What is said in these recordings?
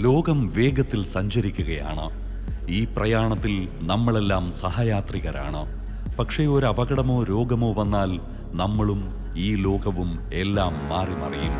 ലോകം വേഗത്തിൽ സഞ്ചരിക്കുകയാണ്. ഈ പ്രയാണത്തിൽ നമ്മളെല്ലാം സഹയാത്രികരാണ്. പക്ഷേ ഒരു അപകടമോ രോഗമോ വന്നാൽ നമ്മളും ഈ ലോകവും എല്ലാം മാറി മറിയും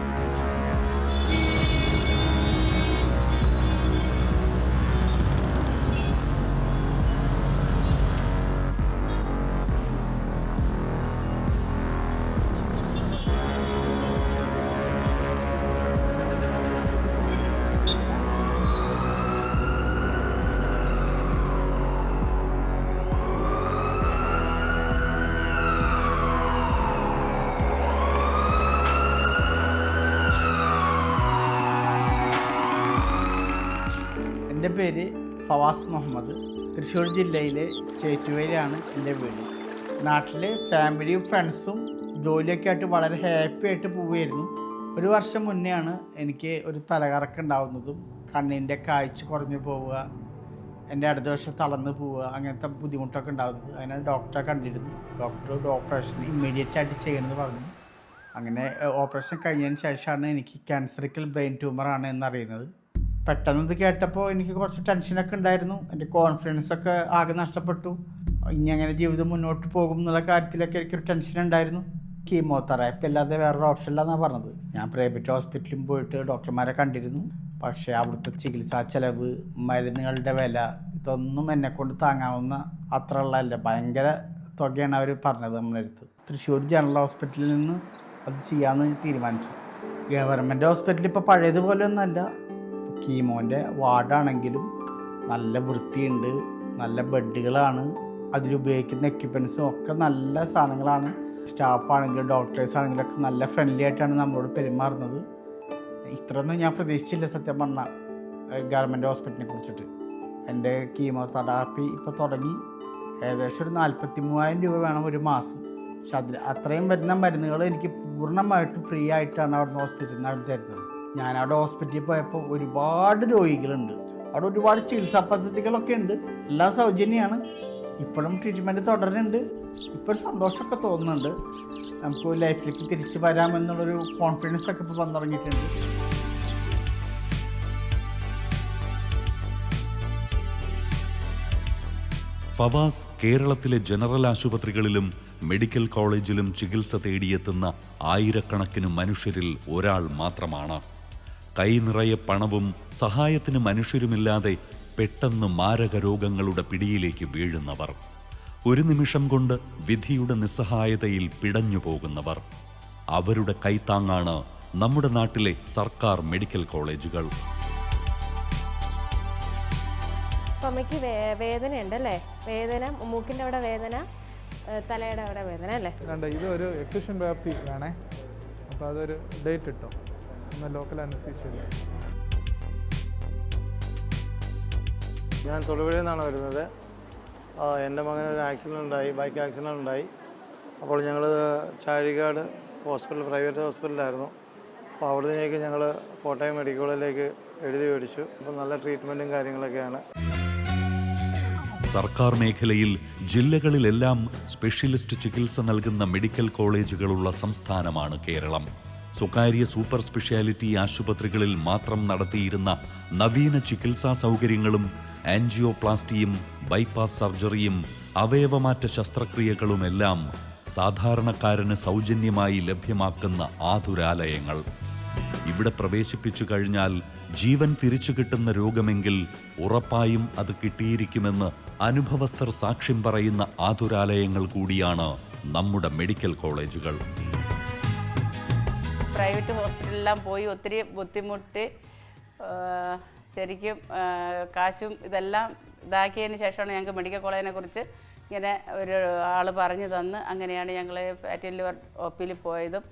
എന്റെ പേര് ഫവാസ് മുഹമ്മദ്. തൃശ്ശൂർ ജില്ലയിലെ ചേറ്റുവേരാണ് എന്റെ വീട്. നാട്ടിൽ ഫാമിലിയും ഫ്രണ്ട്സും ജോലിയൊക്കെ ആയിട്ട് വളരെ ഹാപ്പി ആയിട്ട് പോവുമായിരുന്നു ഒരു വർഷം മുന്നെയാണ് എനിക്ക് ഒരു തലകറക്കം ഉണ്ടാവുന്നതും കണ്ണിന്റെ കാഴ്ച കുറഞ്ഞു പോവുക എന്റെ അടുത്ത വർഷം തളർന്ന് പോവുക അങ്ങനത്തെ ബുദ്ധിമുട്ടൊക്കെ ഉണ്ടാകുന്നത് അങ്ങനെ ഡോക്ടറെ കണ്ടിരുന്നു. ഡോക്ടർ ഓപ്പറേഷൻ ഇമ്മീഡിയറ്റ് ആയിട്ട് ചെയ്യണമെന്ന് പറഞ്ഞു. അങ്ങനെ ഓപ്പറേഷൻ കഴിഞ്ഞതിന് ശേഷമാണ് എനിക്ക് ക്യാൻസറിക്കൽ ബ്രെയിൻ ട്യൂമറാണ് എന്നറിയുന്നത്. പെട്ടെന്ന് ഇത് കേട്ടപ്പോൾ എനിക്ക് കുറച്ച് ടെൻഷനൊക്കെ ഉണ്ടായിരുന്നു. എന്റെ കോൺഫിഡൻസ് ഒക്കെ ആകെ നഷ്ടപ്പെട്ടു. ഇനി അങ്ങനെ ജീവിതം മുന്നോട്ട് പോകും എന്നുള്ള കാര്യത്തിലൊക്കെ എനിക്കൊരു ടെൻഷൻ ഉണ്ടായിരുന്നു. കീമോതെറാപ്പി അല്ലാതെ വേറൊരു ഓപ്ഷൻ ഇല്ലെന്നാണ് പറഞ്ഞത്. ഞാൻ പ്രൈവറ്റ് ഹോസ്പിറ്റലിൽ പോയിട്ട് ഡോക്ടർമാരെ കണ്ടിരുന്നു. പക്ഷേ അവിടുത്തെ ചികിത്സാ ചെലവ് മരുന്നുകളുടെ വില ഇതൊന്നും എന്നെ കൊണ്ട് താങ്ങാവുന്ന അത്ര ഉള്ളതല്ല ഭയങ്കര തുകയാണ് അവർ പറഞ്ഞത് നമ്മളെടുത്ത് തൃശ്ശൂർ ജനറൽ ഹോസ്പിറ്റലിൽ നിന്ന് അത് ചെയ്യാമെന്ന് തീരുമാനിച്ചു. ഗവൺമെന്റ് ഹോസ്പിറ്റൽ ഇപ്പോൾ പഴയതുപോലെ ഒന്നുമല്ല. കീമോന്റെ വാർഡാണെങ്കിലും നല്ല വൃത്തിയുണ്ട് നല്ല ബെഡുകളാണ്. അതിലുപയോഗിക്കുന്ന എക്യുപ്മെൻസും ഒക്കെ നല്ല സാധനങ്ങളാണ്. സ്റ്റാഫാണെങ്കിലും ഡോക്ടേഴ്സ് ആണെങ്കിലും ഒക്കെ നല്ല ഫ്രണ്ട്ലി ആയിട്ടാണ് നമ്മളോട് പെരുമാറുന്നത്. ഇത്രയൊന്നും ഞാൻ പ്രതീക്ഷിച്ചില്ല സത്യം പറഞ്ഞാൽ ഗവൺമെന്റ് ഹോസ്പിറ്റലിനെ കുറിച്ചിട്ട്. എന്റെ കീമോ തെറാപ്പി ഇപ്പോൾ തുടങ്ങി. ഏകദേശം ഒരു നാൽപ്പത്തി മൂവായിരം രൂപ വേണം ഒരു മാസം. പക്ഷെ അതിൽ അത്രയും വരുന്ന മരുന്നുകൾ എനിക്ക് പൂർണമായിട്ടും ഫ്രീ ആയിട്ടാണ് അവിടുന്ന് ഹോസ്പിറ്റലിൽ നിന്ന് അവർ തരുന്നത്. ഞാൻ അവിടെ ഹോസ്പിറ്റലിൽ പോയപ്പോൾ ഒരുപാട് രോഗികളുണ്ട്. അവിടെ ഒരുപാട് ചികിത്സാ പദ്ധതികളൊക്കെ ഉണ്ട്. എല്ലാം സൗജന്യമാണ് ഇപ്പോഴും ട്രീറ്റ്മെന്റ് തുടരുന്നുണ്ട്. ഇപ്പോൾ സന്തോഷമൊക്കെ തോന്നുന്നുണ്ട്. നമുക്ക് ലൈഫിലേക്ക് തിരിച്ചു വരാമെന്നുള്ളൊരു കോൺഫിഡൻസ് ഒക്കെ ഇപ്പോൾ വന്നു തുടങ്ങിയിട്ടുണ്ട് ഫവാസ് കേരളത്തിലെ ജനറൽ ആശുപത്രികളിലും മെഡിക്കൽ കോളേജിലും ചികിത്സ തേടിയെത്തുന്ന ആയിരക്കണക്കിന് മനുഷ്യരിൽ ഒരാൾ മാത്രമാണ്. കൈ നിറയെ പണവും സഹായത്തിന് മനുഷ്യരുമില്ലാതെ പെട്ടെന്ന് മാരക രോഗങ്ങളുടെ പിടിയിലേക്ക് വീഴുന്നവർ. ഒരു നിമിഷം കൊണ്ട് വിധിയുടെ നിസ്സഹായതയിൽ പിടഞ്ഞു പോകുന്നവർ അവരുടെ കൈത്താങ്ങാണ് നമ്മുടെ നാട്ടിലെ സർക്കാർ മെഡിക്കൽ കോളേജുകൾ. അമ്മയ്ക്ക് വേദന വേദന ഉണ്ടല്ലേ വേദന മൂക്കിന്റെ അവിടെ വേദന തലയുടെ അവിടെ വേദന അല്ലേ? കണ്ട ഇത് ഒരു എക്സിഷൻ ബയോപ്സി വേണേ. അപ്പോൾ അതൊരു ഡേറ്റ് ഇട്ടോ. ഒന്ന് ലോക്കൽ അനസ്തീഷ്യ ഞാൻ തൊടുപുഴയിൽ നിന്നാണ് വരുന്നത്. എന്റെ മകന് ഒരു ആക്സിഡന്റ് ഉണ്ടായി ബൈക്ക് ആക്സിഡന്റ് ഉണ്ടായി. അപ്പോൾ ഞങ്ങൾ ചാഴികാട് ഹോസ്പിറ്റൽ പ്രൈവറ്റ് ഹോസ്പിറ്റലിലായിരുന്നു അപ്പോൾ അവിടുന്നേക്ക് ഞങ്ങൾ കോട്ടയം മെഡിക്കൽ കോളേജിലേക്ക് എഴുതി മേടിച്ചു. അപ്പോൾ നല്ല ട്രീറ്റ്മെന്റും കാര്യങ്ങളൊക്കെയാണ്. സർക്കാർ മേഖലയിൽ ജില്ലകളിലെല്ലാം സ്പെഷ്യലിസ്റ്റ് ചികിത്സ നൽകുന്ന മെഡിക്കൽ കോളേജുകളുള്ള സംസ്ഥാനമാണ് കേരളം. സ്വകാര്യ സൂപ്പർ സ്പെഷ്യാലിറ്റി ആശുപത്രികളിൽ മാത്രം നടത്തിയിരുന്ന നവീന ചികിത്സാ സൗകര്യങ്ങളും ആൻജിയോപ്ലാസ്റ്റിയും ബൈപ്പാസ് സർജറിയും അവയവമാറ്റ ശസ്ത്രക്രിയകളുമെല്ലാം സാധാരണക്കാരന് സൗജന്യമായി ലഭ്യമാക്കുന്ന ആതുരാലയങ്ങൾ. ഇവിടെ പ്രവേശിപ്പിച്ചു കഴിഞ്ഞാൽ ജീവൻ തിരിച്ചു കിട്ടുന്ന രോഗമെങ്കിൽ ഉറപ്പായും അത് കിട്ടിയിരിക്കുമെന്ന് അനുഭവസ്ഥർ സാക്ഷ്യം പറയുന്ന ആതുരാലയങ്ങൾ കൂടിയാണ് നമ്മുടെ മെഡിക്കൽ കോളേജുകൾ. പ്രൈവറ്റ് ഹോസ്പിറ്റലിലെല്ലാം പോയി ഒത്തിരി ബുദ്ധിമുട്ട് ശരിക്കും കാശും ഇതെല്ലാം ഇതാക്കിയതിന് ശേഷമാണ് ഞങ്ങൾക്ക് മെഡിക്കൽ കോളേജിനെ കുറിച്ച് ഇങ്ങനെ ഒരു ആൾ പറഞ്ഞു തന്ന് അങ്ങനെയാണ് ഞങ്ങൾ ഫാറ്റി ലിവർ ഒ പിയിൽ പോയതും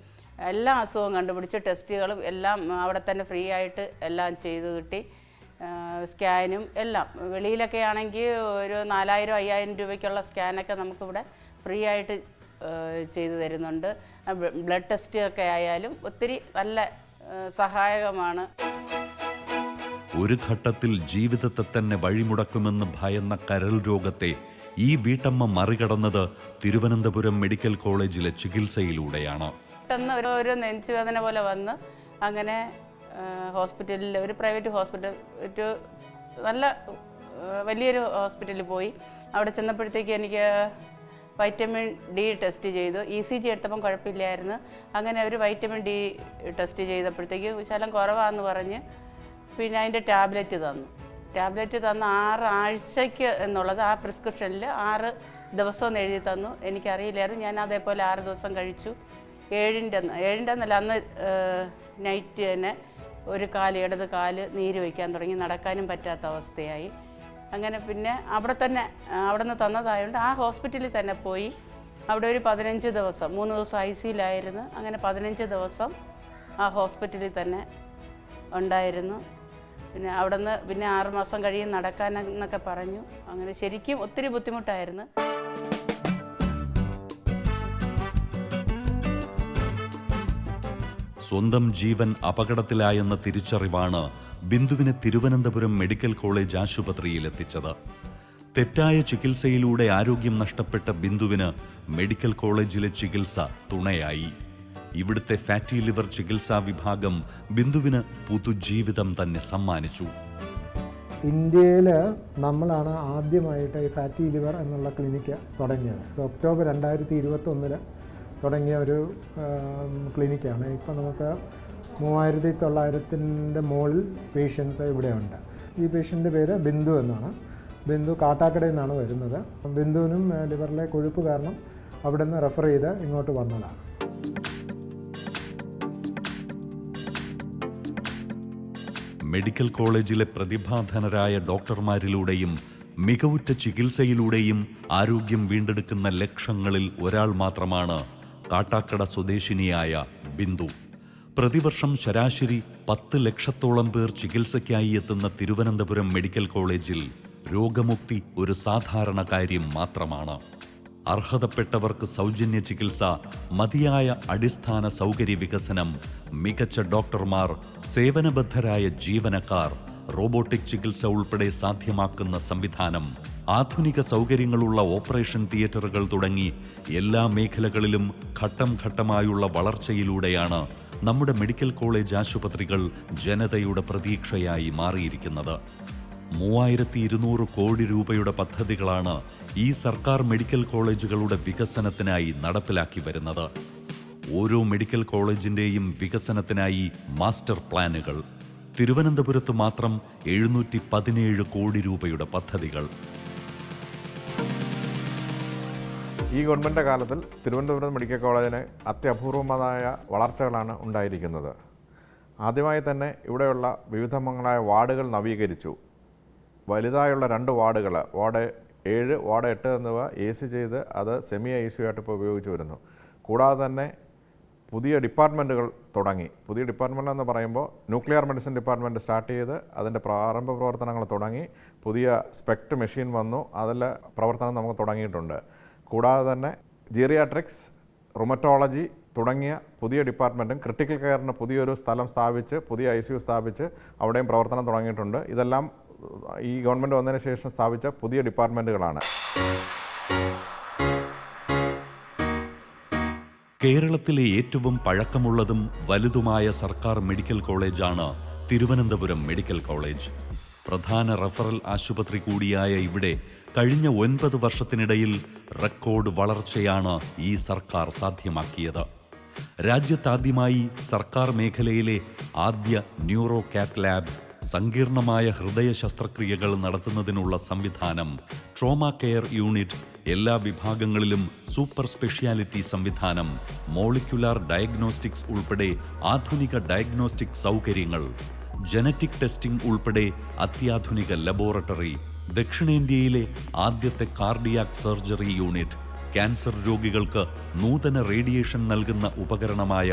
എല്ലാ അസുഖവും കണ്ടുപിടിച്ച് ടെസ്റ്റുകളും എല്ലാം അവിടെ തന്നെ ഫ്രീ ആയിട്ട് എല്ലാം ചെയ്ത് കിട്ടി സ്കാനും എല്ലാം വെളിയിലൊക്കെ ആണെങ്കിൽ ഒരു നാലായിരം അയ്യായിരം രൂപയ്ക്കുള്ള സ്കാനൊക്കെ നമുക്കിവിടെ ഫ്രീ ആയിട്ട് ചെയ്തു തരുന്നുണ്ട്. ബ്ലഡ് ടെസ്റ്റ് ഒക്കെ ആയാലും ഒത്തിരി നല്ല സഹായകമാണ്. ഒരു ഘട്ടത്തിൽ ജീവിതത്തെ തന്നെ വഴിമുടക്കുമെന്ന് ഭയന്ന കരൾ രോഗത്തെ ഈ വീട്ടമ്മ മറികടന്നത് തിരുവനന്തപുരം മെഡിക്കൽ കോളേജിലെ ചികിത്സയിലൂടെയാണ്. പെട്ടെന്ന് ഒരു ഒരു നെഞ്ചുവേദന പോലെ വന്ന് അങ്ങനെ ഹോസ്പിറ്റലിൽ ഒരു പ്രൈവറ്റ് ഹോസ്പിറ്റൽ ഒരു നല്ല വലിയൊരു ഹോസ്പിറ്റലിൽ പോയി. അവിടെ ചെന്നപ്പോഴത്തേക്ക് എനിക്ക് വൈറ്റമിൻ ഡി ടെസ്റ്റ് ചെയ്തു. ഇ സി ജി എടുത്തപ്പം കുഴപ്പമില്ലായിരുന്നു. അങ്ങനെ അവർ വൈറ്റമിൻ ഡി ടെസ്റ്റ് ചെയ്തപ്പോഴത്തേക്ക് ശലം കുറവാന്ന് പറഞ്ഞ് പിന്നെ അതിന്റെ ടാബ്ലറ്റ് തന്നു. ടാബ്ലറ്റ് തന്ന ആറ് ആഴ്ചയ്ക്ക് എന്നുള്ളത് ആ പ്രിസ്ക്രിപ്ഷനിൽ ആറ് ദിവസം എഴുതി തന്നു. എനിക്കറിയില്ലായിരുന്നു. ഞാൻ അതേപോലെ ആറ് ദിവസം കഴിച്ചു. ഏഴിന്റെ ഏഴിന്റെ എന്നല്ല അന്ന് നൈറ്റ് തന്നെ ഒരു കാൽ ഇടത് കാൽ നീര് വയ്ക്കാൻ തുടങ്ങി നടക്കാനും പറ്റാത്ത അവസ്ഥയായി. അങ്ങനെ പിന്നെ അവിടെ തന്നെ അവിടെ നിന്ന് തന്നതായതുകൊണ്ട് ആ ഹോസ്പിറ്റലിൽ തന്നെ പോയി. അവിടെ ഒരു പതിനഞ്ച് ദിവസം മൂന്ന് ദിവസം ഐ സിയിലായിരുന്നു. അങ്ങനെ പതിനഞ്ച് ദിവസം ആ ഹോസ്പിറ്റലിൽ തന്നെ ഉണ്ടായിരുന്നു. പിന്നെ അവിടെ നിന്ന് പിന്നെ ആറുമാസം കഴിയും നടക്കാനെന്നൊക്കെ പറഞ്ഞു. അങ്ങനെ ശരിക്കും ഒത്തിരി ബുദ്ധിമുട്ടായിരുന്നു. സ്വന്തം ജീവൻ അപകടത്തിലായെന്ന തിരിച്ചറിവാണ് ബിന്ദുവിനെ തിരുവനന്തപുരം മെഡിക്കൽ കോളേജ് ആശുപത്രിയിൽ എത്തിച്ചത്. തെറ്റായ ചികിത്സയിലൂടെ ആരോഗ്യം നഷ്ടപ്പെട്ട ബിന്ദുവിന് മെഡിക്കൽ കോളേജിലെ ചികിത്സ തുണയായി. ഇവിടുത്തെ ഫാറ്റി ലിവർ ചികിത്സാ വിഭാഗം ബിന്ദുവിന് പുതുജീവിതം തന്നെ സമ്മാനിച്ചു. ഇന്ത്യയിൽ നമ്മളാണ് ആദ്യമായിട്ട് ഈ ഫാറ്റി ലിവർ എന്നുള്ള ക്ലിനിക്ക് തുടങ്ങിയത്. ഒക്ടോബർ രണ്ടായിരത്തി ഇരുപത്തൊന്നിൽ തുടങ്ങിയ ഒരു ക്ലിനിക്കാണ് ഇപ്പോൾ നമുക്ക് മൂവായിരത്തി തൊള്ളായിരത്തിന്റെ മുകളിൽ പേഷ്യൻസ് ഇവിടെയുണ്ട്. ഈ പേഷ്യന്റെ പേര് ബിന്ദു എന്നാണ്. ബിന്ദു കാട്ടാക്കടയിൽ നിന്നാണ് വരുന്നത്. ബിന്ദുവിനും ലിവറിലെ കൊഴുപ്പ് കാരണം അവിടെ നിന്ന് റെഫർ ചെയ്ത് ഇങ്ങോട്ട് വന്നതാണ്. മെഡിക്കൽ കോളേജിലെ പ്രതിഭാധനരായ ഡോക്ടർമാരിലൂടെയും മികവുറ്റ ചികിത്സയിലൂടെയും ആരോഗ്യം വീണ്ടെടുക്കുന്ന ലക്ഷങ്ങളിൽ ഒരാൾ മാത്രമാണ് കാട്ടാക്കട സ്വദേശിനിയായ ബിന്ദു. പ്രതിവർഷം ശരാശരി പത്ത് ലക്ഷത്തോളം പേർ ചികിത്സയ്ക്കായി എത്തുന്ന തിരുവനന്തപുരം മെഡിക്കൽ കോളേജിൽ രോഗമുക്തി ഒരു സാധാരണ കാര്യം മാത്രമാണ്. അർഹതപ്പെട്ടവർക്ക് സൗജന്യ ചികിത്സ മതിയായ അടിസ്ഥാന സൗകര്യ വികസനം മികച്ച ഡോക്ടർമാർ സേവനബദ്ധരായ ജീവനക്കാർ റോബോട്ടിക് ചികിത്സ ഉൾപ്പെടെ സാധ്യമാക്കുന്ന സംവിധാനം ആധുനിക സൗകര്യങ്ങളുള്ള ഓപ്പറേഷൻ തിയേറ്ററുകൾ തുടങ്ങി എല്ലാ മേഖലകളിലും ഘട്ടം ഘട്ടമായുള്ള വളർച്ചയിലൂടെയാണ് നമ്മുടെ മെഡിക്കൽ കോളേജ് ആശുപത്രികൾ ജനതയുടെ പ്രതീക്ഷയായി മാറിയിരിക്കുന്നത്. മൂവായിരത്തി ഇരുന്നൂറ് കോടി രൂപയുടെ പദ്ധതികളാണ് ഈ സർക്കാർ മെഡിക്കൽ കോളേജുകളുടെ വികസനത്തിനായി നടപ്പിലാക്കി വരുന്നത്. ഓരോ മെഡിക്കൽ കോളേജിന്റെയും വികസനത്തിനായി മാസ്റ്റർ പ്ലാനുകൾ. തിരുവനന്തപുരത്ത് മാത്രം എഴുന്നൂറ്റി പതിനേഴ് കോടി രൂപയുടെ പദ്ധതികൾ. ഈ ഗവൺമെന്റ് കാലത്തിൽ തിരുവനന്തപുരം മെഡിക്കൽ കോളേജിന് അത്യപൂർവമായ വളർച്ചകളാണ് ഉണ്ടായിരിക്കുന്നത്. ആദ്യമായി തന്നെ ഇവിടെയുള്ള വിവിധമംഗളായ വാർഡുകൾ നവീകരിച്ചു. വലുതായുള്ള രണ്ട് വാർഡുകൾ വാർഡ് ഏഴ് വാർഡ് എട്ട് എന്നിവ എ സി ചെയ്ത് അത് സെമി ഐ സി ആയിട്ട് ഇപ്പോൾ ഉപയോഗിച്ച് വരുന്നു. കൂടാതെ തന്നെ പുതിയ ഡിപ്പാർട്ട്മെന്റുകൾ തുടങ്ങി. പുതിയ ഡിപ്പാർട്ട്മെന്റ് എന്ന് പറയുമ്പോൾ ന്യൂക്ലിയർ മെഡിസിൻ ഡിപ്പാർട്ട്മെന്റ് സ്റ്റാർട്ട് ചെയ്ത് അതിന്റെ പ്രാരംഭ പ്രവർത്തനങ്ങൾ തുടങ്ങി. പുതിയ സ്പെക്ട് മെഷീൻ വന്നു. അതിൽ പ്രവർത്തനം നമുക്ക് തുടങ്ങിയിട്ടുണ്ട്. കൂടാതെ തന്നെ ജീറിയാട്രിക്സ് റുമറ്റോളജി തുടങ്ങിയ പുതിയ ഡിപ്പാർട്ട്മെന്റും ക്രിട്ടിക്കൽ കെയറിന് പുതിയൊരു സ്ഥലം സ്ഥാപിച്ച് പുതിയ ഐ സി യു സ്ഥാപിച്ച് അവിടെയും പ്രവർത്തനം തുടങ്ങിയിട്ടുണ്ട്. ഇതെല്ലാം ഈ ഗവൺമെന്റ് വന്നതിന് ശേഷം സ്ഥാപിച്ച പുതിയ ഡിപ്പാർട്ട്മെന്റുകളാണ് കേരളത്തിലെ ഏറ്റവും പഴക്കമുള്ളതും വലുതുമായ സർക്കാർ മെഡിക്കൽ കോളേജാണ് തിരുവനന്തപുരം മെഡിക്കൽ കോളേജ്. പ്രധാന റഫറൽ ആശുപത്രി കൂടിയായ ഇവിടെ കഴിഞ്ഞ ഒൻപത് വർഷത്തിനിടയിൽ റെക്കോർഡ് വളർച്ചയാണ് ഈ സർക്കാർ സാധ്യമാക്കിയത്. രാജ്യത്താദ്യമായി സർക്കാർ മേഖലയിലെ ആദ്യ ന്യൂറോ കാറ്റ് ലാബ് സങ്കീർണമായ ഹൃദയ ശസ്ത്രക്രിയകൾ നടത്തുന്നതിനുള്ള സംവിധാനം ട്രോമ കെയർ യൂണിറ്റ് എല്ലാ വിഭാഗങ്ങളിലും സൂപ്പർ സ്പെഷ്യാലിറ്റി സംവിധാനം മോളിക്യുലാർ ഡയഗ്നോസ്റ്റിക്സ് ഉൾപ്പെടെ ആധുനിക ഡയഗ്നോസ്റ്റിക് സൗകര്യങ്ങൾ ജനറ്റിക് ടെസ്റ്റിംഗ് ഉൾപ്പെടെ അത്യാധുനിക ലബോറട്ടറി ദക്ഷിണേന്ത്യയിലെ ആദ്യത്തെ കാർഡിയാക് സർജറി യൂണിറ്റ് ക്യാൻസർ രോഗികൾക്ക് നൂതന റേഡിയേഷൻ നൽകുന്ന ഉപകരണമായ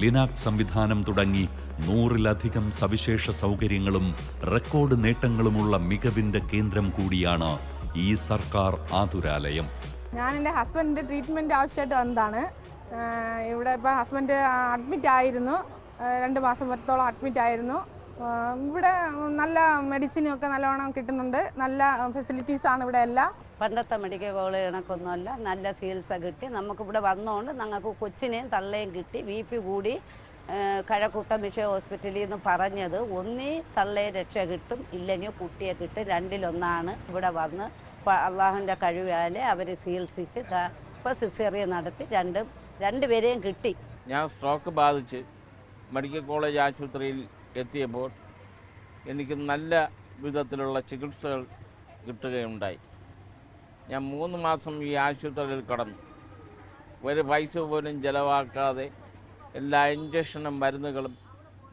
ലിനാക് സംവിധാനം തുടങ്ങി നൂറിലധികം സവിശേഷ സൗകര്യങ്ങളും റെക്കോർഡ് നേട്ടങ്ങളുമുള്ള മികവിന്റെ കേന്ദ്രം കൂടിയാണ് ഈ സർക്കാർ ആതുരാലയം. ഞാൻ എന്റെ ഹസ്ബൻഡിന്റെ ട്രീറ്റ്മെന്റ് ആവശ്യമായിട്ട് വന്നതാണ്. ഇവിടെ ഇപ്പോൾ ഹസ്ബൻഡ് അഡ്മിറ്റ് ആയിരുന്നു രണ്ട് മാസം വരത്തോളം അഡ്മിറ്റ് ആയിരുന്നു ഇവിടെ നല്ല മെഡിസിനും ഒക്കെ നല്ലവണ്ണം കിട്ടുന്നുണ്ട്. നല്ല ഫെസിലിറ്റീസ് ആണ് ഇവിടെ എല്ലാം. പണ്ടത്തെ മെഡിക്കൽ കോളേജ് കണക്കൊന്നുമല്ല. നല്ല ചികിത്സ കിട്ടി. നമുക്കിവിടെ വന്നുകൊണ്ട് ഞങ്ങൾക്ക് കൊച്ചിനെയും തള്ളയും കിട്ടി. ബി പി കൂടി കഴക്കൂട്ട മിഷൻ ഹോസ്പിറ്റലിൽ നിന്ന് പറഞ്ഞത് ഒന്നീ തള്ളയെ രക്ഷ കിട്ടും ഇല്ലെങ്കിൽ കുട്ടിയെ കിട്ടും. രണ്ടിലൊന്നാണ് ഇവിടെ വന്ന് അള്ളാഹുവിന്റെ കഴിവാൽ അവർ ചികിത്സിച്ച് ഇപ്പോൾ സിസേറിയ നടത്തി രണ്ടും രണ്ടുപേരെയും കിട്ടി. ഞാൻ സ്ട്രോക്ക് ബാധിച്ച് മെഡിക്കൽ കോളേജ് ആശുപത്രിയിൽ എത്തിയപ്പോൾ എനിക്ക് നല്ല വിധത്തിലുള്ള ചികിത്സകൾ കിട്ടുകയുണ്ടായി. ഞാൻ മൂന്ന് മാസം ഈ ആശുപത്രിയിൽ കടന്നു. ഒരു പൈസ പോലും ചിലവാക്കാതെ എല്ലാ ഇഞ്ചക്ഷനും മരുന്നുകളും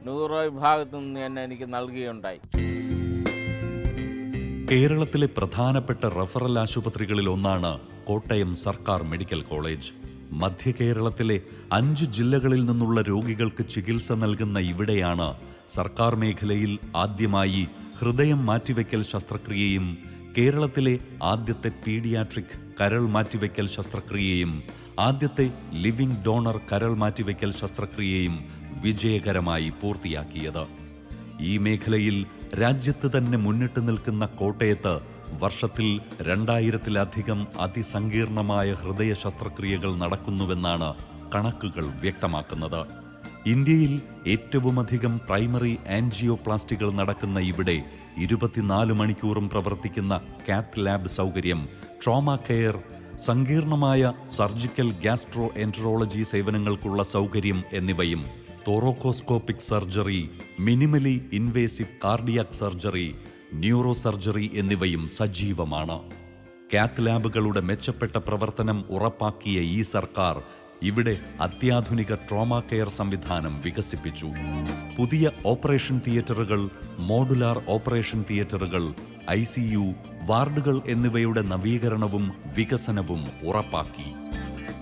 ന്യൂറോ വിഭാഗത്തു നിന്ന് തന്നെ എനിക്ക് നൽകുകയുണ്ടായി. കേരളത്തിലെ പ്രധാനപ്പെട്ട റഫറൽ ആശുപത്രികളിൽ ഒന്നാണ് കോട്ടയം സർക്കാർ മെഡിക്കൽ കോളേജ്. മധ്യ കേരളത്തിലെ അഞ്ച് ജില്ലകളിൽ നിന്നുള്ള രോഗികൾക്ക് ചികിത്സ നൽകുന്ന ഇവിടെയാണ് സർക്കാർ മേഖലയിൽ ആദ്യമായി ഹൃദയം മാറ്റിവെക്കൽ ശസ്ത്രക്രിയയും കേരളത്തിലെ ആദ്യത്തെ പീഡിയാട്രിക് കരൾ മാറ്റിവെക്കൽ ശസ്ത്രക്രിയയും ആദ്യത്തെ ലിവിംഗ് ഡോണർ കരൾ മാറ്റിവെക്കൽ ശസ്ത്രക്രിയയും വിജയകരമായി പൂർത്തിയാക്കിയത്. ഈ മേഖലയിൽ രാജ്യത്ത് തന്നെ മുന്നിട്ട് നിൽക്കുന്ന കോട്ടയത്ത് വർഷത്തിൽ രണ്ടായിരത്തിലധികം അതിസങ്കീർണമായ ഹൃദയ ശസ്ത്രക്രിയകൾ നടക്കുന്നുവെന്നാണ് കണക്കുകൾ വ്യക്തമാക്കുന്നത്. ഇന്ത്യയിൽ ഏറ്റവുമധികം പ്രൈമറി ആൻജിയോപ്ലാസ്റ്റികൾ നടക്കുന്ന ഇവിടെ ഇരുപത്തിനാല് മണിക്കൂറും പ്രവർത്തിക്കുന്ന കാത്ത് ലാബ് സൗകര്യം ട്രോമ കെയർ സങ്കീർണമായ സർജിക്കൽ ഗ്യാസ്ട്രോ എൻട്രോളജി സേവനങ്ങൾക്കുള്ള സൗകര്യം എന്നിവയും thoracoscopic surgery minimally invasive cardiac surgery neuro surgery എന്നിവയും സജീവമാണ്. കാത്ത് ലാബുകളുടെ മെച്ചപ്പെട്ട പ്രവർത്തനം ഉറപ്പാക്കിയ ഈ സർക്കാർ ഇവിടെ അത്യാധുനിക ട്രോമ കെയർ സംവിധാനം വികസിപ്പിച്ചു. പുതിയ ഓപ്പറേഷൻ തിയേറ്ററുകൾ മോഡുലാർ ഓപ്പറേഷൻ തിയേറ്ററുകൾ ഐ സി യു വാർഡുകൾ എന്നിവയുടെ നവീകരണവും വികസനവും ഉറപ്പാക്കി.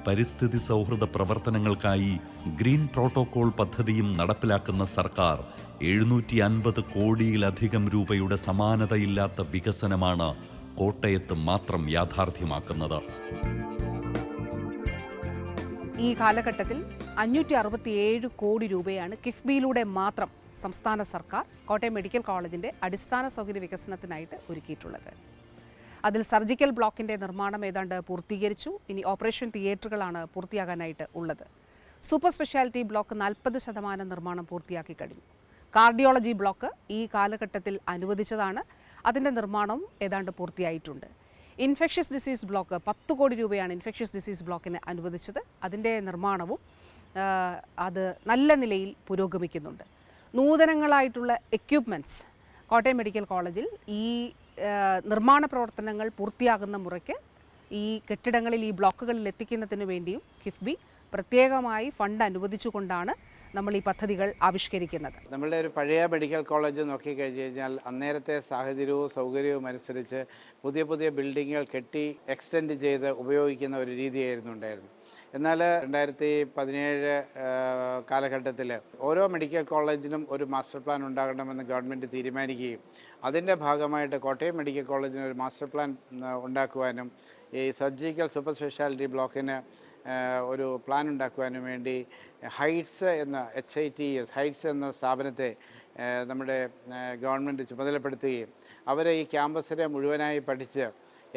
പരിസ്ഥിതി സൗഹൃദ പ്രവർത്തനങ്ങൾക്കായി ഗ്രീൻ പ്രോട്ടോകോൾ പദ്ധതിയും നടപ്പിലാക്കുന്ന സർക്കാർ എഴുന്നൂറ്റി അൻപത് കോടിയിലധികം രൂപയുടെ സമാനതയില്ലാത്ത വികസനമാണ് കോട്ടയത്ത് മാത്രം യാഥാർത്ഥ്യമാക്കുന്നത്. ഈ കാലഘട്ടത്തിൽ അഞ്ഞൂറ്റി അറുപത്തിയേഴ് കോടി രൂപയാണ് കിഫ്ബിയിലൂടെ മാത്രം സംസ്ഥാന സർക്കാർ കോട്ടയം മെഡിക്കൽ കോളേജിന്റെ അടിസ്ഥാന സൗകര്യ വികസനത്തിനായിട്ട് ഒരുക്കിയിട്ടുള്ളത്. അതിൽ സർജിക്കൽ ബ്ലോക്കിന്റെ നിർമ്മാണം ഏതാണ്ട് പൂർത്തീകരിച്ചു. ഇനി ഓപ്പറേഷൻ തിയേറ്ററുകളാണ് പൂർത്തിയാകാനായിട്ട് ഉള്ളത്. സൂപ്പർ സ്പെഷ്യാലിറ്റി ബ്ലോക്ക് നാൽപ്പത് ശതമാനം നിർമ്മാണം പൂർത്തിയാക്കി കഴിഞ്ഞു. കാർഡിയോളജി ബ്ലോക്ക് ഈ കാലഘട്ടത്തിൽ അനുവദിച്ചതാണ്. അതിന്റെ നിർമ്മാണം ഏതാണ്ട് പൂർത്തിയായിട്ടുണ്ട്. ഇൻഫെക്ഷ്യസ് ഡിസീസ് ബ്ലോക്ക് പത്ത് കോടി രൂപയാണ് ഇൻഫെക്ഷ്യസ് ഡിസീസ് ബ്ലോക്കിന് അനുവദിച്ചത്. അതിന്റെ നിർമ്മാണവും അത് നല്ല നിലയിൽ പുരോഗമിക്കുന്നുണ്ട്. നൂതനങ്ങളായിട്ടുള്ള എക്യുപ്മെന്റ്സ് കോട്ടയം മെഡിക്കൽ കോളേജിൽ ഈ നിർമ്മാണ പ്രവർത്തനങ്ങൾ പൂർത്തിയാകുന്ന മുറയ്ക്ക് ഈ കെട്ടിടങ്ങളിൽ ഈ ബ്ലോക്കുകളിൽ എത്തിക്കുന്നതിന് വേണ്ടിയും കിഫ്ബി പ്രത്യേകമായി ഫണ്ട് അനുവദിച്ചുകൊണ്ടാണ് നമ്മൾ ഈ പദ്ധതികൾ ആവിഷ്കരിക്കുന്നത്. നമ്മളുടെ ഒരു പഴയ മെഡിക്കൽ കോളേജ് നോക്കിക്കഴിഞ്ഞ് കഴിഞ്ഞാൽ അന്നേരത്തെ സാഹചര്യവും സൗകര്യവും അനുസരിച്ച് പുതിയ പുതിയ ബിൽഡിങ്ങുകൾ കെട്ടി എക്സ്റ്റെൻഡ് ചെയ്ത് ഉപയോഗിക്കുന്ന ഒരു രീതിയായിരുന്നു ഉണ്ടായിരുന്നു എന്നാൽ രണ്ടായിരത്തി പതിനേഴ് കാലഘട്ടത്തിൽ ഓരോ മെഡിക്കൽ കോളേജിനും ഒരു മാസ്റ്റർ പ്ലാൻ ഉണ്ടാകണമെന്ന് ഗവൺമെന്റ് തീരുമാനിക്കുകയും അതിന്റെ ഭാഗമായിട്ട് കോട്ടയം മെഡിക്കൽ കോളേജിന് ഒരു മാസ്റ്റർ പ്ലാൻ ഉണ്ടാക്കുവാനും ഈ സർജിക്കൽ സൂപ്പർ സ്പെഷ്യാലിറ്റി ബ്ലോക്കിന് ഒരു പ്ലാൻ ഉണ്ടാക്കുവാനും വേണ്ടി ഹൈറ്റ്സ് എന്ന H I T S HITES എന്ന സ്ഥാപനത്തെ നമ്മുടെ ഗവൺമെന്റ് ചുമതലപ്പെടുത്തുകയും അവരെ ഈ ക്യാമ്പസിനെ മുഴുവനായി പഠിച്ച്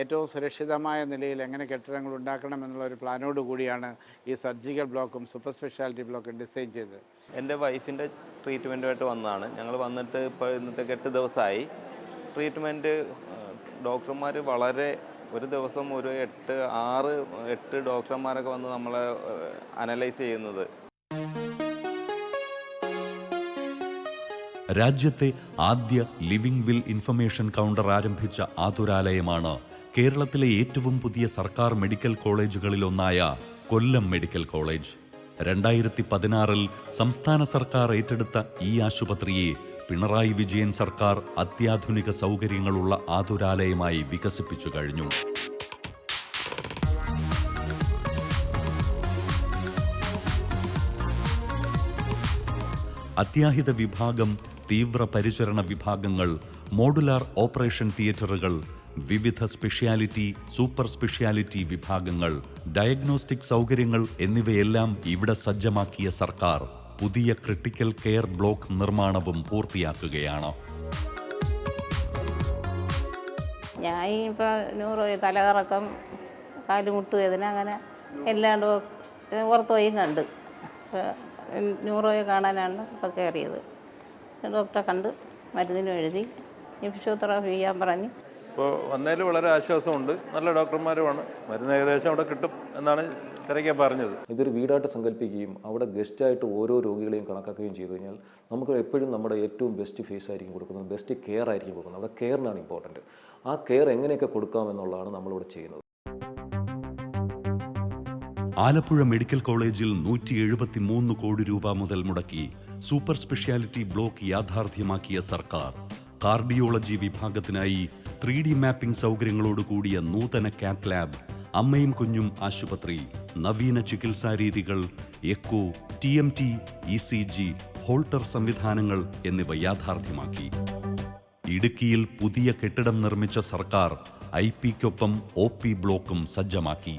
ഏറ്റവും സുരക്ഷിതമായ നിലയിൽ എങ്ങനെ കെട്ടിടങ്ങൾ ഉണ്ടാക്കണം എന്നുള്ള ഒരു പ്ലാനോട് കൂടിയാണ് ഈ സർജിക്കൽ ബ്ലോക്കും സൂപ്പർ സ്പെഷ്യാലിറ്റി ബ്ലോക്കും ഡിസൈൻ ചെയ്തത്. എന്റെ വൈഫിന്റെ ട്രീറ്റ്മെന്റുമായിട്ട് വന്നതാണ്. ഞങ്ങൾ വന്നിട്ട് ഇപ്പോൾ ഇന്നത്തെ എട്ട് ദിവസമായി. ട്രീറ്റ്മെന്റ് ഡോക്ടർമാർ വളരെ ഒരു ദിവസം ഒരു എട്ട് ആറ് എട്ട് ഡോക്ടർമാരൊക്കെ വന്ന് നമ്മളെ അനലൈസ് ചെയ്യുന്നത്. രാജ്യത്തെ ആദ്യ ലിവിംഗ് വിൽ ഇൻഫർമേഷൻ കൗണ്ടർ ആരംഭിച്ച ആതുരാലയമാണ് കേരളത്തിലെ ഏറ്റവും പുതിയ സർക്കാർ മെഡിക്കൽ കോളേജുകളിലൊന്നായ കൊല്ലം മെഡിക്കൽ കോളേജ്. രണ്ടായിരത്തി പതിനാറിൽ സംസ്ഥാന സർക്കാർ ഏറ്റെടുത്ത ഈ ആശുപത്രിയെ പിണറായി വിജയൻ സർക്കാർ അത്യാധുനിക സൗകര്യങ്ങളുള്ള ആതുരാലയമായി വികസിപ്പിച്ചു കഴിഞ്ഞു. അത്യാഹിത വിഭാഗം തീവ്ര പരിചരണ വിഭാഗങ്ങൾ മോഡുലാർ ഓപ്പറേഷൻ തിയേറ്ററുകൾ വിവിധ സ്പെഷ്യാലിറ്റി സൂപ്പർ സ്പെഷ്യാലിറ്റി വിഭാഗങ്ങൾ ഡയഗ്നോസ്റ്റിക് സൗകര്യങ്ങൾ എന്നിവയെല്ലാം ഇവിടെ സജ്ജമാക്കിയ സർക്കാർ. പുതിയ ക്രിട്ടിക്കൽ കെയർ ബ്ലോക്ക് നിർമ്മാണവും പൂർത്തിയാക്കുകയാണ്. ഞാൻ ഇപ്പോൾ നൂറ് തലകറക്കം കാലുമുട്ട് വേദന അങ്ങനെ എല്ലാണ്ട് പുറത്ത് പോയി കണ്ട്. ന്യൂറോയെ കാണാനാണ് ഇപ്പോൾ കയറിയത്. ഡോക്ടറെ കണ്ട് മരുന്നിനും എഴുതി. ഫിസിയോതെറാപ്പി ചെയ്യാൻ പറഞ്ഞു. ഇപ്പോൾ വന്നതിൽ വളരെ ആശ്വാസമുണ്ട്. നല്ല ഡോക്ടർമാരുമാണ്. മരുന്ന് ഏകദേശം അവിടെ കിട്ടും എന്നാണ് തിരക്കാൻ പറഞ്ഞത്. ഇതൊരു വീടായിട്ട് സങ്കല്പിക്കുകയും അവിടെ ഗസ്റ്റായിട്ട് ഓരോ രോഗികളെയും കണക്കാക്കുകയും ചെയ്തു കഴിഞ്ഞാൽ നമുക്ക് എപ്പോഴും നമ്മുടെ ഏറ്റവും ബെസ്റ്റ് ഫേസ് ആയിരിക്കും കൊടുക്കുന്നത് ബെസ്റ്റ് കെയർ ആയിരിക്കും കൊടുക്കുന്നത്. അവിടെ കെയറിനാണ് ഇമ്പോർട്ടന്റ് ആ കെയർ എങ്ങനെയൊക്കെ കൊടുക്കാമെന്നുള്ളതാണ് നമ്മളിവിടെ ചെയ്യുന്നത്. ആലപ്പുഴ മെഡിക്കൽ കോളേജിൽ നൂറ്റി എഴുപത്തി മൂന്ന് കോടി രൂപ മുതൽ മുടക്കി സൂപ്പർ സ്പെഷ്യാലിറ്റി ബ്ലോക്ക് യാഥാർത്ഥ്യമാക്കിയ സർക്കാർ. കാർഡിയോളജി വിഭാഗത്തിനായി ത്രീ ഡി മാപ്പിംഗ് സൗകര്യങ്ങളോട് കൂടിയ നൂതന കാത്ത് ലാബ് അമ്മയും കുഞ്ഞും ആശുപത്രി നവീന ചികിത്സാ രീതികൾ echo T M T E C G Holter സംവിധാനങ്ങൾ എന്നിവ യാഥാർത്ഥ്യമാക്കി. ഇടുക്കിയിൽ പുതിയ കെട്ടിടം നിർമ്മിച്ച സർക്കാർ ഐ പിക്കൊപ്പം ഒ പി ബ്ലോക്കും സജ്ജമാക്കി.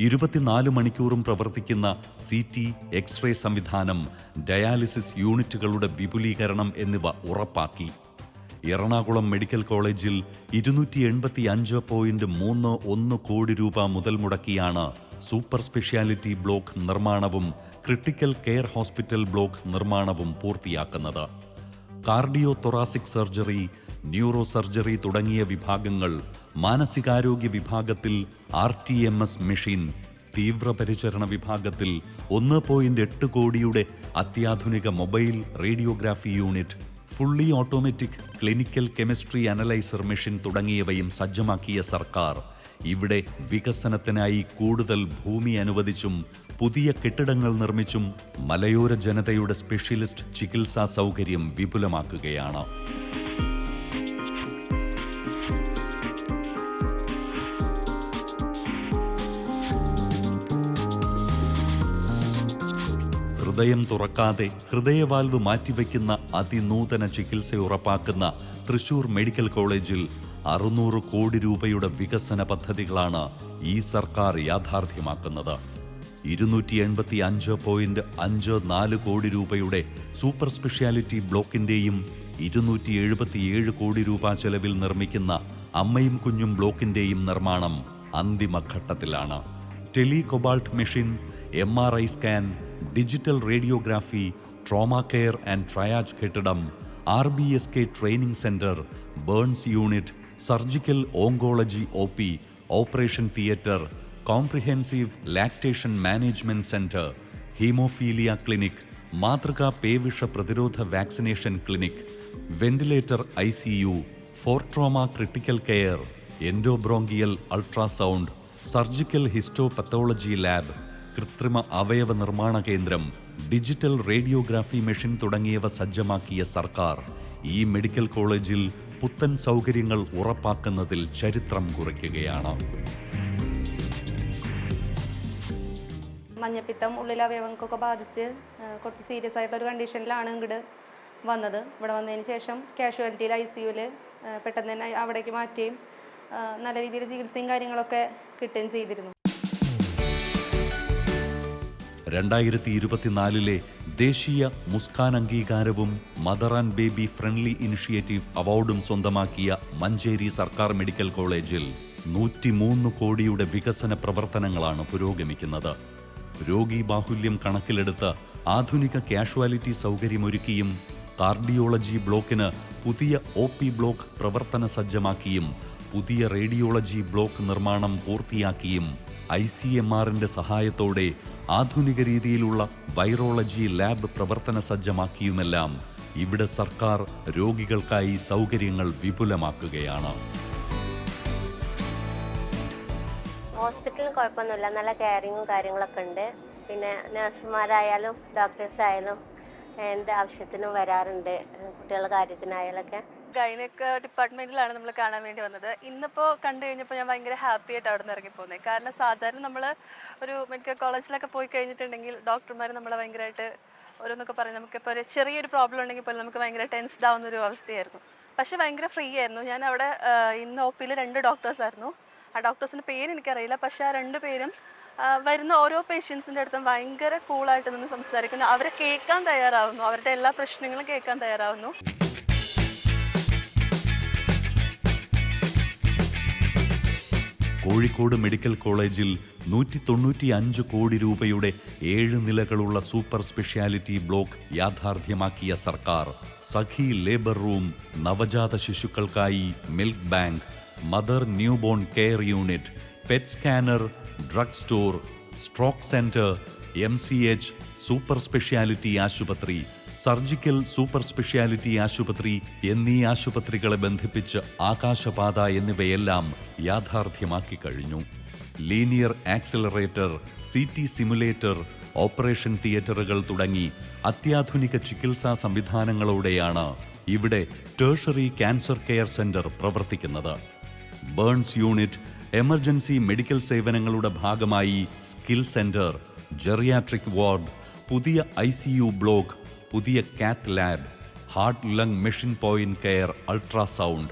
ഇരുപത്തിനാല് മണിക്കൂറും പ്രവർത്തിക്കുന്ന സി ടി എക്സ്റേ സംവിധാനം ഡയാലിസിസ് യൂണിറ്റുകളുടെ വിപുലീകരണം എന്നിവ ഉറപ്പാക്കി. എറണാകുളം മെഡിക്കൽ കോളേജിൽ ഇരുന്നൂറ്റി എൺപത്തി അഞ്ച് പോയിന്റ് മൂന്ന് ഒന്ന് കോടി രൂപ മുതൽ മുടക്കിയാണ് സൂപ്പർ സ്പെഷ്യാലിറ്റി ബ്ലോക്ക് നിർമ്മാണവും ക്രിട്ടിക്കൽ കെയർ ഹോസ്പിറ്റൽ ബ്ലോക്ക് നിർമ്മാണവും പൂർത്തിയാക്കുന്നത്. Cardio thoracic surgery neuro surgery തുടങ്ങിയ വിഭാഗങ്ങൾ മാനസികാരോഗ്യ വിഭാഗത്തിൽ R T M S machine തീവ്രപരിചരണ വിഭാഗത്തിൽ ഒന്ന് പോയിന്റ് എട്ട് കോടിയുടെ അത്യാധുനിക mobile radiography unit fully automatic clinical chemistry analyser machine തുടങ്ങിയവയും സജ്ജമാക്കിയ സർക്കാർ ഇവിടെ വികസനത്തിനായി കൂടുതൽ ഭൂമി അനുവദിച്ചും പുതിയ കെട്ടിടങ്ങൾ നിർമ്മിച്ചും മലയോര ജനതയുടെ സ്പെഷ്യലിസ്റ്റ് ചികിത്സാ സൗകര്യം വിപുലമാക്കുകയാണ്. ഹൃദയം തുറക്കാതെ ഹൃദയവാൽവ് മാറ്റിവെക്കുന്ന അതിനൂതന ചികിത്സ ഉറപ്പാക്കുന്ന തൃശൂർ മെഡിക്കൽ കോളേജിൽ അറുന്നൂറ് കോടി രൂപയുടെ വികസന പദ്ധതികളാണ് ഈ സർക്കാർ യാഥാർത്ഥ്യമാക്കുന്നത്. ഇരുന്നൂറ്റി എൺപത്തി അഞ്ച് പോയിന്റ് അഞ്ച് നാല് കോടി രൂപയുടെ സൂപ്പർ സ്പെഷ്യാലിറ്റി ബ്ലോക്കിന്റെയും ഇരുന്നൂറ്റി എഴുപത്തിയേഴ് കോടി രൂപ ചെലവിൽ നിർമ്മിക്കുന്ന അമ്മയും കുഞ്ഞും ബ്ലോക്കിന്റെയും നിർമ്മാണം അന്തിമഘട്ടത്തിലാണ്. Tele cobalt machine M R I scan digital radiography trauma care and triage കെട്ടിടം R B S K training centre burns unit surgical oncology O P operation theatre comprehensive lactation management centre haemophilia clinic മാതൃകാ പേവിഷ പ്രതിരോധ vaccination clinic ventilator I C U for trauma critical care endobronchial ultrasound surgical histopathology lab കൃത്രിമ അവയവ നിർമ്മാണ കേന്ദ്രം digital radiography machine തുടങ്ങിയവ സജ്ജമാക്കിയ സർക്കാർ ഈ മെഡിക്കൽ കോളേജിൽ പുത്തൻ സൗകര്യങ്ങൾ ഉറപ്പാക്കുന്നതിൽ ചരിത്രം കുറിക്കുകയാണ്. മഞ്ഞപ്പിത്തം ഉള്ളിലെ അവയവങ്ങൾക്കൊക്കെ ബാധിച്ച് കുറച്ച് സീരിയസ് ആയിട്ടുള്ള ഒരു കണ്ടീഷനിലാണ് ഇങ്ങോട്ട് വന്നത്. ഇവിടെ വന്നതിന് ശേഷം കാഷ്വാലിറ്റിയിൽ ഐ സി യുവിൽ പെട്ടെന്ന് തന്നെ അവിടേക്ക് മാറ്റുകയും നല്ല രീതിയിൽ ചികിത്സയും കാര്യങ്ങളൊക്കെ കിട്ടുകയും ചെയ്തിരുന്നു. രണ്ടായിരത്തി ഇരുപത്തിനാലിലെ ദേശീയ മുസ്കാൻ അംഗീകാരവും mother and baby friendly initiative അവാർഡും സ്വന്തമാക്കിയ മഞ്ചേരി സർക്കാർ മെഡിക്കൽ കോളേജിൽ നൂറ്റിമൂന്ന് കോടിയുടെ വികസന പ്രവർത്തനങ്ങളാണ് പുരോഗമിക്കുന്നത്. രോഗി ബാഹുല്യം കണക്കിലെടുത്ത് ആധുനിക കാഷ്വാലിറ്റി സൗകര്യമൊരുക്കിയും കാർഡിയോളജി ബ്ലോക്കിന് പുതിയ ഒ പി ബ്ലോക്ക് പ്രവർത്തന സജ്ജമാക്കിയും പുതിയ റേഡിയോളജി ബ്ലോക്ക് നിർമ്മാണം പൂർത്തിയാക്കിയും ഐ സി എം ആറിന്റെ സഹായത്തോടെ ആധുനിക രീതിയിലുള്ള വൈറോളജി ലാബ് പ്രവർത്തന സജ്ജമാക്കിയുമെല്ലാം ഇവിടെ സർക്കാർ രോഗികൾക്കായി സൗകര്യങ്ങൾ വിപുലമാക്കുകയാണ്. ഹോസ്പിറ്റലിൽ കുഴപ്പമൊന്നുമില്ല. നല്ല കെയറിങ്ങും കാര്യങ്ങളൊക്കെ ഉണ്ട്. പിന്നെ നഴ്സുമാരായാലും ഡോക്ടേഴ്സ് ആയാലും എന്ത് ആവശ്യത്തിനും വരാറുണ്ട്. കുട്ടികളുടെ കാര്യത്തിനായാലൊക്കെ. ഗൈനക് ഡിപ്പാർട്ട്മെന്റിലാണ് നമ്മൾ കാണാൻ വേണ്ടി വന്നത്. ഇന്നിപ്പോൾ കണ്ടു കഴിഞ്ഞപ്പോൾ ഞാൻ ഭയങ്കര ഹാപ്പി ആയിട്ട് അവിടെ നിന്ന് ഇറങ്ങിപ്പോകുന്നത് കാരണം സാധാരണ നമ്മൾ ഒരു മെഡിക്കൽ കോളേജിലൊക്കെ പോയി കഴിഞ്ഞിട്ടുണ്ടെങ്കിൽ ഡോക്ടർമാർ നമ്മളെ ഭയങ്കരമായിട്ട് ഓരോന്നൊക്കെ പറയും. നമുക്കിപ്പോൾ ഒരു ചെറിയൊരു പ്രോബ്ലം ഉണ്ടെങ്കിൽ പോലും നമുക്ക് ഭയങ്കര ടെൻസ്ഡ് ആവുന്ന ഒരു അവസ്ഥയായിരുന്നു. പക്ഷേ ഭയങ്കര ഫ്രീ ആയിരുന്നു. ഞാൻ അവിടെ ഇന്ന് ഒ പിയിൽ രണ്ട് ഡോക്ടേഴ്സ് ആയിരുന്നു. ആ ഡോക്ടേഴ്സിന്റെ പേര് എനിക്കറിയില്ല. പക്ഷേ ആ രണ്ട് പേരും വരുന്ന ഓരോ പേഷ്യൻസിന്റെ അടുത്തും ഭയങ്കര കൂളായിട്ട് നിന്ന് സംസാരിക്കുന്നു. അവരെ കേൾക്കാൻ തയ്യാറാവുന്നു. അവരുടെ എല്ലാ പ്രശ്നങ്ങളും കേൾക്കാൻ തയ്യാറാവുന്നു. കോഴിക്കോട് മെഡിക്കൽ കോളേജിൽ നൂറ്റി തൊണ്ണൂറ്റി അഞ്ച് കോടി രൂപയുടെ ഏഴ് നിലകളുള്ള സൂപ്പർ സ്പെഷ്യാലിറ്റി ബ്ലോക്ക് യാഥാർത്ഥ്യമാക്കിയ സർക്കാർ. സഖി ലേബർ റൂം നവജാത ശിശുക്കൾക്കായി milk bank mother newborn care unit PET scanner drug store stroke centre M C H super speciality ആശുപത്രി സർജിക്കൽ സൂപ്പർ സ്പെഷ്യാലിറ്റി ആശുപത്രി എന്നീ ആശുപത്രികളെ ബന്ധിപ്പിച്ച് ആകാശപാത എന്നിവയെല്ലാം യാഥാർത്ഥ്യമാക്കി കഴിഞ്ഞു. Linear accelerator C T simulator operation തിയേറ്ററുകൾ തുടങ്ങി അത്യാധുനിക ചികിത്സാ സംവിധാനങ്ങളോടെയാണ് ഇവിടെ ടേഴ്ഷറി ക്യാൻസർ കെയർ സെന്റർ പ്രവർത്തിക്കുന്നത്. ബേൺസ് യൂണിറ്റ് എമർജൻസി മെഡിക്കൽ സേവനങ്ങളുടെ ഭാഗമായി സ്കിൽ സെന്റർ ജെറിയാട്രിക് വാർഡ് പുതിയ ഐ ബ്ലോക്ക് പുതിയ cath lab heart lung machine point care ultrasound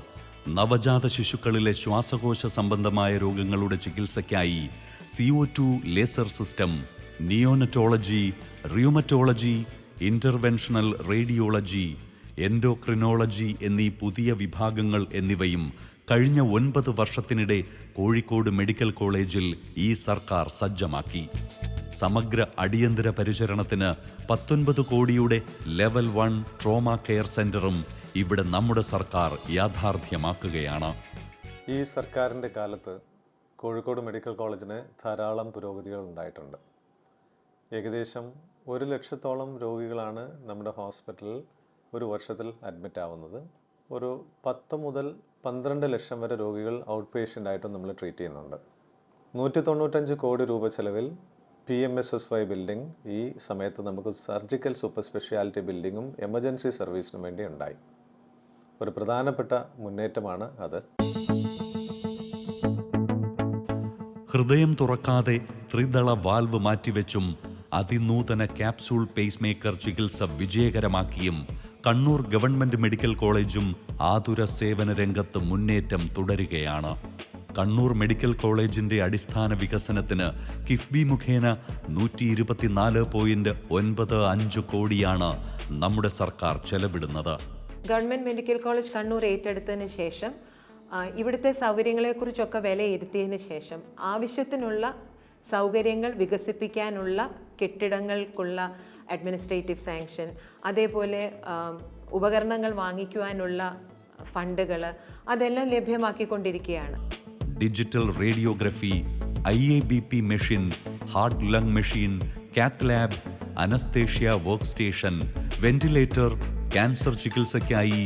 നവജാത ശിശുക്കളിലെ ശ്വാസകോശ സംബന്ധമായ രോഗങ്ങളുടെ ചികിത്സയ്ക്കായി C O two laser system neonatology rheumatology interventional radiology endocrinology എന്നീ പുതിയ വിഭാഗങ്ങൾ എന്നിവയും കഴിഞ്ഞ ഒൻപത് വർഷത്തിനിടെ കോഴിക്കോട് മെഡിക്കൽ കോളേജിൽ ഈ സർക്കാർ സജ്ജമാക്കി. സമഗ്ര അടിയന്തര പരിചരണത്തിന് പത്തൊൻപത് കോടിയുടെ ലെവൽ വൺ ട്രോമ കെയർ സെന്ററും ഇവിടെ നമ്മുടെ സർക്കാർ യാഥാർത്ഥ്യമാക്കുകയാണ്. ഈ സർക്കാരിന്റെ കാലത്ത് കോഴിക്കോട് മെഡിക്കൽ കോളേജിന് ധാരാളം പുരോഗതികൾ ഉണ്ടായിട്ടുണ്ട്. ഏകദേശം ഒരു ലക്ഷത്തോളം രോഗികളാണ് നമ്മുടെ ഹോസ്പിറ്റലിൽ ഒരു വർഷത്തിൽ അഡ്മിറ്റ് ആവുന്നത് ഒരു പത്ത് മുതൽ പന്ത്രണ്ട് ലക്ഷം വരെ രോഗികൾ ഔട്ട് പേഷ്യന്റ് ആയിട്ടും നമ്മൾ ട്രീറ്റ് ചെയ്യുന്നുണ്ട്. നൂറ്റി തൊണ്ണൂറ്റഞ്ച് കോടി രൂപ ചെലവിൽ P M S S Y building ഈ സമയത്ത് നമുക്ക് സർജിക്കൽ സൂപ്പർ സ്പെഷ്യാലിറ്റി ബിൽഡിങ്ങും എമർജൻസി സർവീസിനും വേണ്ടി ഉണ്ടായി. ഒരു പ്രധാനപ്പെട്ട മുന്നേറ്റമാണ് അത്. ഹൃദയം തുറക്കാതെ ത്രിദള വാൽവ് മാറ്റിവെച്ചും അതിനൂതന ക്യാപ്സൂൾ പേസ് മേക്കർ ചികിത്സ വിജയകരമാക്കിയും കണ്ണൂർ ഗവൺമെന്റ് മെഡിക്കൽ കോളേജും ആതുര സേവന രംഗത്ത് മുന്നേറ്റം തുടരുകയാണ്. കണ്ണൂർ മെഡിക്കൽ കോളേജിന്റെ അടിസ്ഥാന വികസനത്തിന് കിഫ്ബി മുഖേന നൂറ്റി ഇരുപത്തിനാല് പോയിന്റ് ഒൻപത് അഞ്ച് കോടിയാണ് നമ്മുടെ സർക്കാർ ചെലവിടുന്നത്. ഗവൺമെന്റ് മെഡിക്കൽ കോളേജ് കണ്ണൂർ ഏറ്റെടുത്തതിന് ശേഷം ഇവിടുത്തെ സൗകര്യങ്ങളെക്കുറിച്ചൊക്കെ വിലയിരുത്തിയതിന് ശേഷം ആവശ്യത്തിനുള്ള സൗകര്യങ്ങൾ വികസിപ്പിക്കാനുള്ള കെട്ടിടങ്ങൾക്കുള്ള അഡ്മിനിസ്ട്രേറ്റീവ് സാങ്ഷൻ അതേപോലെ ഉപകരണങ്ങൾ വാങ്ങിക്കുവാനുള്ള ഫണ്ടുകൾ അതെല്ലാം ലഭ്യമാക്കിക്കൊണ്ടിരിക്കുകയാണ്. Digital radiography I A B P machine heart lung machine cath lab anaesthesia work station ventilator cancer ചികിത്സയ്ക്കായി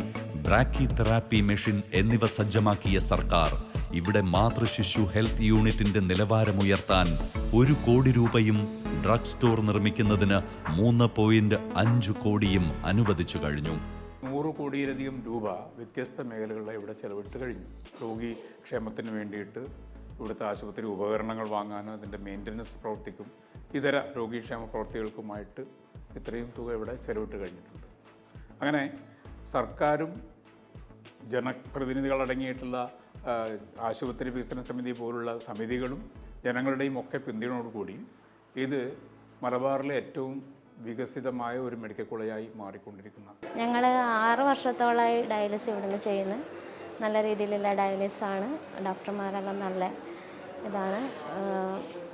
ബ്രാക്കി തെറാപ്പി മെഷീൻ എന്നിവ സജ്ജമാക്കിയ സർക്കാർ ഇവിടെ മാതൃശിശു ഹെൽത്ത് യൂണിറ്റിന്റെ നിലവാരമുയർത്താൻ ഒരു കോടി രൂപയും ഡ്രഗ് സ്റ്റോർ നിർമ്മിക്കുന്നതിന് മൂന്ന് പോയിന്റ് അഞ്ച് കോടിയും അനുവദിച്ചു കഴിഞ്ഞു. നൂറ് കോടിയിലധികം രൂപ വ്യത്യസ്ത മേഖലകളിൽ ഇവിടെ ചെലവിട്ട് കഴിഞ്ഞു. രോഗി ക്ഷേമത്തിന് വേണ്ടിയിട്ട് ഇവിടുത്തെ ആശുപത്രി ഉപകരണങ്ങൾ വാങ്ങാനും അതിന്റെ മെയിന്റനൻസ് പ്രവർത്തിക്കും. ഇതര രോഗീക്ഷേമ പ്രവർത്തികൾക്കുമായിട്ട് ഇത്രയും തുക ഇവിടെ ചെലവിട്ട് കഴിഞ്ഞിട്ടുണ്ട്. അങ്ങനെ സർക്കാരും ജനപ്രതിനിധികളടങ്ങിയിട്ടുള്ള ആശുപത്രി വികസന സമിതി പോലുള്ള സമിതികളും ജനങ്ങളുടെയും ഒക്കെ പിന്തുണയോടുകൂടി ഇത് മലബാറിലെ ഏറ്റവും വികസിതമായ ഒരു മെഡിക്കൽ കോളേജായി മാറിക്കൊണ്ടിരിക്കുന്ന. ഞങ്ങൾ ആറ് വർഷത്തോളമായി ഡയാലിസിസ് ഇവിടുന്ന് ചെയ്യുന്നു. നല്ല രീതിയിലുള്ള ഡയാലിസിസ് ആണ് ഡോക്ടർമാരെല്ലാം നല്ല ഇതാണ്.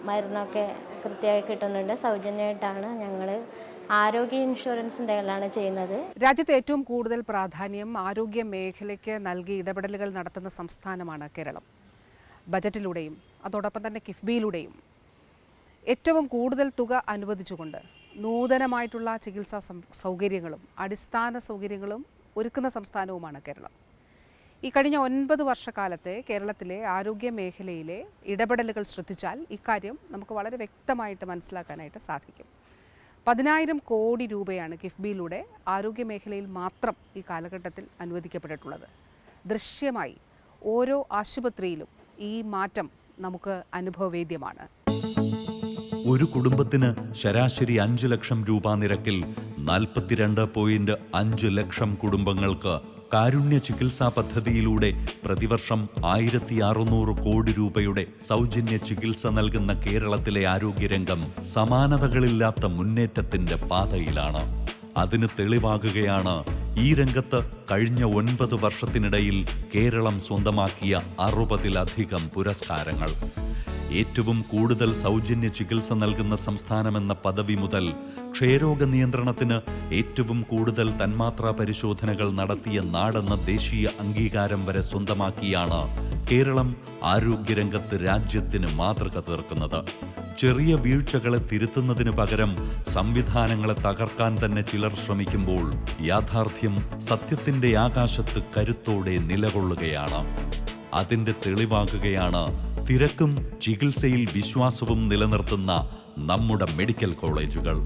മരുന്നൊക്കെ കൃത്യമായി കിട്ടുന്നുണ്ട്. സൗജന്യമായിട്ടാണ് ഞങ്ങൾ ആരോഗ്യ ഇൻഷുറൻസിന്റെ കയ്യിലാണ് ചെയ്യുന്നത്. രാജ്യത്ത് ഏറ്റവും കൂടുതൽ പ്രാധാന്യം ആരോഗ്യ മേഖലയ്ക്ക് നൽകി ഇടപെടലുകൾ നടത്തുന്ന സംസ്ഥാനമാണ് കേരളം. ബജറ്റിലൂടെയും അതോടൊപ്പം തന്നെ കിഫ്ബിയിലൂടെയും ഏറ്റവും കൂടുതൽ തുക അനുവദിച്ചുകൊണ്ട് നൂതനമായിട്ടുള്ള ചികിത്സാ സൗകര്യങ്ങളും അടിസ്ഥാന സൗകര്യങ്ങളും ഒരുക്കുന്ന സംസ്ഥാനവുമാണ് കേരളം. ഈ കഴിഞ്ഞ ഒൻപത് വർഷക്കാലത്തെ കേരളത്തിലെ ആരോഗ്യ മേഖലയിലെ ഇടപെടലുകൾ ശ്രദ്ധിച്ചാൽ ഇക്കാര്യം നമുക്ക് വളരെ വ്യക്തമായിട്ട് മനസ്സിലാക്കാനായിട്ട് സാധിക്കും. പതിനായിരം കോടി രൂപയാണ് കിഫ്ബിയിലൂടെ ആരോഗ്യ മേഖലയിൽ മാത്രം ഈ കാലഘട്ടത്തിൽ അനുവദിക്കപ്പെട്ടിട്ടുള്ളത്. ദൃശ്യമായി ഓരോ ആശുപത്രിയിലും ഈ മാറ്റം നമുക്ക് അനുഭവവേദ്യമാണ് ഒരു കുടുംബത്തിന് ശരാശരി അഞ്ച് ലക്ഷം രൂപ നിരക്കിൽ നാൽപ്പത്തിരണ്ട് പോയിന്റ് അഞ്ച് ലക്ഷം കുടുംബങ്ങൾക്ക് കാരുണ്യ ചികിത്സാ പദ്ധതിയിലൂടെ പ്രതിവർഷം ആയിരത്തി അറുന്നൂറ് കോടി രൂപയുടെ സൗജന്യ ചികിത്സ നൽകുന്ന കേരളത്തിലെ ആരോഗ്യരംഗം സമാനതകളില്ലാത്ത മുന്നേറ്റത്തിന്റെ പാതയിലാണ്. അതിന് തെളിവാകുകയാണ് ഈ രംഗത്ത് കഴിഞ്ഞ ഒൻപത് വർഷത്തിനിടയിൽ കേരളം സ്വന്തമാക്കിയ അറുപതിലധികം പുരസ്കാരങ്ങൾ. ഏറ്റവും കൂടുതൽ സൗജന്യ ചികിത്സ നൽകുന്ന സംസ്ഥാനമെന്ന പദവി മുതൽ ക്ഷയരോഗ നിയന്ത്രണത്തിന് ഏറ്റവും കൂടുതൽ തന്മാത്രാ പരിശോധനകൾ നടത്തിയ നാടെന്ന ദേശീയ അംഗീകാരം വരെ സ്വന്തമാക്കിയാണ് കേരളം ആരോഗ്യരംഗത്ത് രാജ്യത്തിന് മാതൃക തീർക്കുന്നത്. ചെറിയ വീഴ്ചകളെ തിരുത്തുന്നതിനു പകരം സംവിധാനങ്ങളെ തകർക്കാൻ തന്നെ ചിലർ ശ്രമിക്കുമ്പോൾ യാഥാർത്ഥ്യം സത്യത്തിന്റെ ആകാശത്ത് കരുത്തോടെ നിലകൊള്ളുകയാണ്. അതിന്റെ തെളിവാകുകയാണ് തിരക്കും ചികിത്സയിൽ വിശ്വാസവും നിലനിർത്തുന്ന നമ്മുടെ മെഡിക്കൽ കോളേജുകൾ.